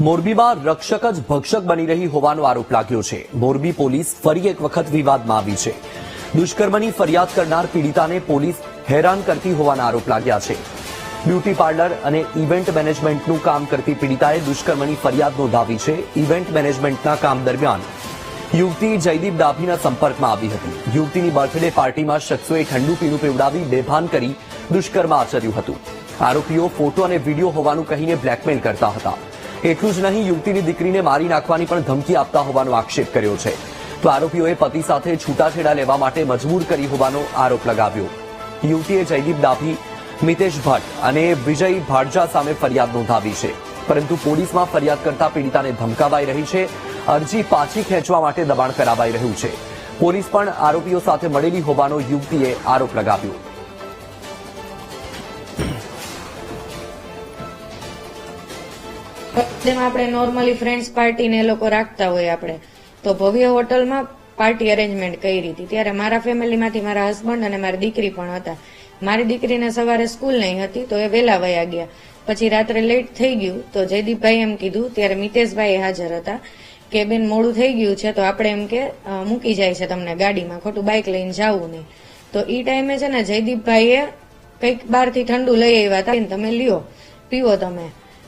મોરબીમાં રક્ષક જ ભક્ષક બની રહી હોવાનો આરોપ લાગ્યો છે. મોરબી પોલીસ ફરી એક વખત વિવાદમાં આવી છે. દુષ્કર્મની ફરિયાદ કરનાર પીડિતાને પોલીસ હેરાન કરતી હોવાના આરોપ લાગ્યા છે. બ્યુટી પાર્લર અને ઇવેન્ટ મેનેજમેન્ટનું કામ કરતી પીડિતાએ દુષ્કર્મની ફરિયાદ નોંધાવી છે. ઇવેન્ટ મેનેજમેન્ટના કામ દરમિયાન યુવતી જયદીપ ડાભીના સંપર્કમાં આવી હતી. યુવતીની બર્થડે પાર્ટીમાં શખ્સોએ ઠંડુ પીણું પીવડાવી બેભાન કરી દુષ્કર્મ આચર્યું હતું. આરોપીઓ ફોટો અને વીડિયો હોવાનું કહીને બ્લેકમેલ કરતા હતા. એટલું જ નહીં, યુવતીની દીકરીને મારી નાખવાની પણ ધમકી આપતા હોવાનો આક્ષેપ કર્યો છે. તો આરોપીઓએ પતિ સાથે છૂટાછેડા લેવા માટે મજબૂર કરી હોવાનો આરોપ લગાવ્યો. યુવતીએ જયદીપ ડાભી મિતેશ ભટ્ટ અને વિજય ભાડજા સામે ફરિયાદ નોંધાવી છે. પરંતુ પોલીસમાં ફરિયાદ કરતા પીડિતાને ધમકાવાઈ રહી છે. અરજી પાછી ખેંચવા માટે દબાણ કરાવાઈ રહ્યું છે. પોલીસ પણ આરોપીઓ સાથે મળેલી હોવાનો યુવતીએ આરોપ લગાવ્યો. જેમ આપણે નોર્મલી ફ્રેન્ડ્સ પાર્ટી ને એ લોકો રાખતા હોય આપણે. તો ભવ્ય હોટલમાં પાર્ટી અરેન્જમેન્ટ કરી હતી. ત્યારે મારા ફેમિલીમાંથી મારા હસબન્ડ અને મારી દીકરી પણ હતા. મારી દીકરીને સવારે સ્કૂલ નહીં હતી તો એ વહેલા વયા ગયા. પછી રાત્રે લેટ થઈ ગયું તો જયદીપભાઈ એમ કીધું ત્યારે મિતેશભાઈ હાજર હતા કે બેન મોડું થઈ ગયું છે તો આપણે એમ કે મૂકી જાય છે તમને ગાડીમાં ખોટું બાઇક લઈને જવું નહીં. તો ઈ ટાઈમે છે ને જયદીપભાઈએ કંઈક બહારથી ઠંડુ લઈ આવ્યા હતા "બેન, તમે લ્યો પીવો તમે.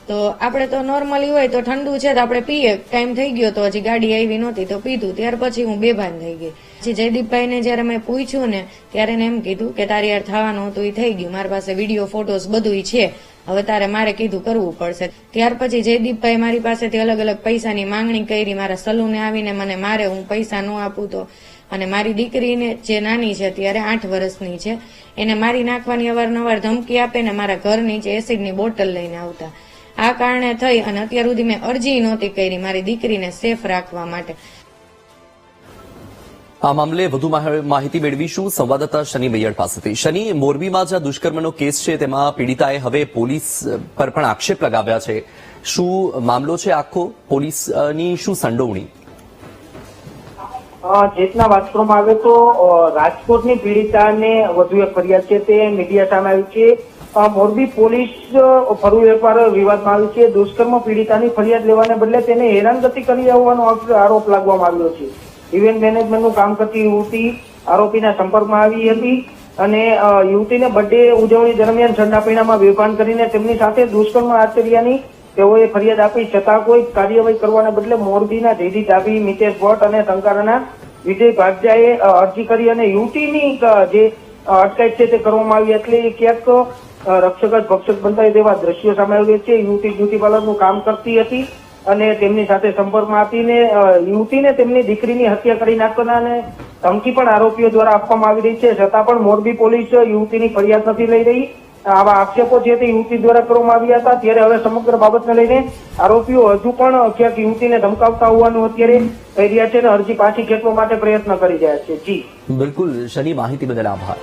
તો આપણે તો નોર્મલી હોય તો ઠંડુ છે તો આપણે પીએ. ટાઈમ થઈ ગયો તો હજી ગાડી આવી નહોતી તો પીધું. ત્યાર પછી હું બેભાન થઈ ગઈ. પછી જયદીપભાઈને જયારે મેં પૂછ્યું ને, ત્યારે એને એમ કીધું કે તારે યાર થવાનું હતું એ થઈ ગયું. મારી પાસે વીડિયો ફોટોસ બધું છે. હવે તારે મારે કીધું કરવું પડશે. ત્યાર પછી જયદીપભાઈ મારી પાસેથી અલગ અલગ પૈસાની માંગણી કરી. મારા સલૂને આવીને મને મારે હું પૈસા ન આપું તો. અને મારી દીકરીને જે નાની છે ત્યારે આઠ વર્ષની છે, એને મારી નાખવાની અવારનવાર ધમકી આપે ને મારા ઘર નીચે એસિડની બોટલ લઈને આવતા. આ કારણે થઈ અને અત્યાર સુધી મેં અરજી નહોતી કરી મારી દીકરીને સેફ રાખવા માટે. આ મામલે વધુ માહિતી મેળવીશું સંવાદદાતા શનિ મૈયડ પાસેથી. શનિ મોરબીમાં જે દુષ્કર્મનો કેસ છે તેમાં પીડિતાએ હવે પોલીસ પર પણ આક્ષેપ લગાવ્યા છે. શું મામલો છે આખો? પોલીસની શું સંડોવણી? જેટના વાત કરવામાં આવે તો રાજકોટની પીડિતાને વધુ એક ફરિયાદ છે તે મીડિયા સામે આવી છે. મોરબી પોલીસ ફરુ વેપાર વિવાદમાં આવી છે. દુષ્કર્મ પીડિતાની ફરિયાદ લેવાને બદલે તેને હેરાનગતિ કરી હોવાનો આરોપ લાગવામાં આવ્યો છે. ઇવેન્ટ મેનેજમેન્ટનું કામ કરતી યુવતી આરોપીના સંપર્કમાં આવી હતી અને યુવતીને બર્થડે ઉજવણી દરમિયાન ઠંડા પીણામાં બેભાન કરીને તેમની સાથે દુષ્કર્મ આચર્યાની તેઓએ ફરિયાદ આપી, છતાં કોઈ કાર્યવાહી કરવાને બદલે મોરબીના જયદીપ ડાભી મિતેશ ભટ્ટ અને ટંકારાના વિજય ભાગજાએ અરજી કરી અને યુવતીની જે અટકાયત છે તે કરવામાં આવી, એટલે ક્યાંક રક્ષક જ ભક્ષક બંધાય તેવા દ્રશ્યો સામે આવ્યા છે. યુવતી બ્યુટી પાર્લરનું કામ કરતી હતી અને તેમની સાથે સંપર્કમાં આપીને યુવતીને તેમની દીકરીની હત્યા કરી નાખવાના ધમકી પણ આરોપીઓ દ્વારા આપવામાં આવી રહી છે. છતાં પણ મોરબી પોલીસ યુવતીની ફરિયાદ નથી લઈ રહી. આવા આક્ષેપો છે તે યુવતી દ્વારા કરવામાં આવ્યા હતા, ત્યારે હવે સમગ્ર બાબતને લઈને આરોપીઓ હજુ પણ ક્યાંક યુવતીને ધમકાવતા હોવાનું અત્યારે કહી રહ્યા છે અને અરજી પાછી ખેંચવા માટે પ્રયત્ન કરી રહ્યા છે. જી. બિલકુલ, શની માહિતી બદલ આભાર.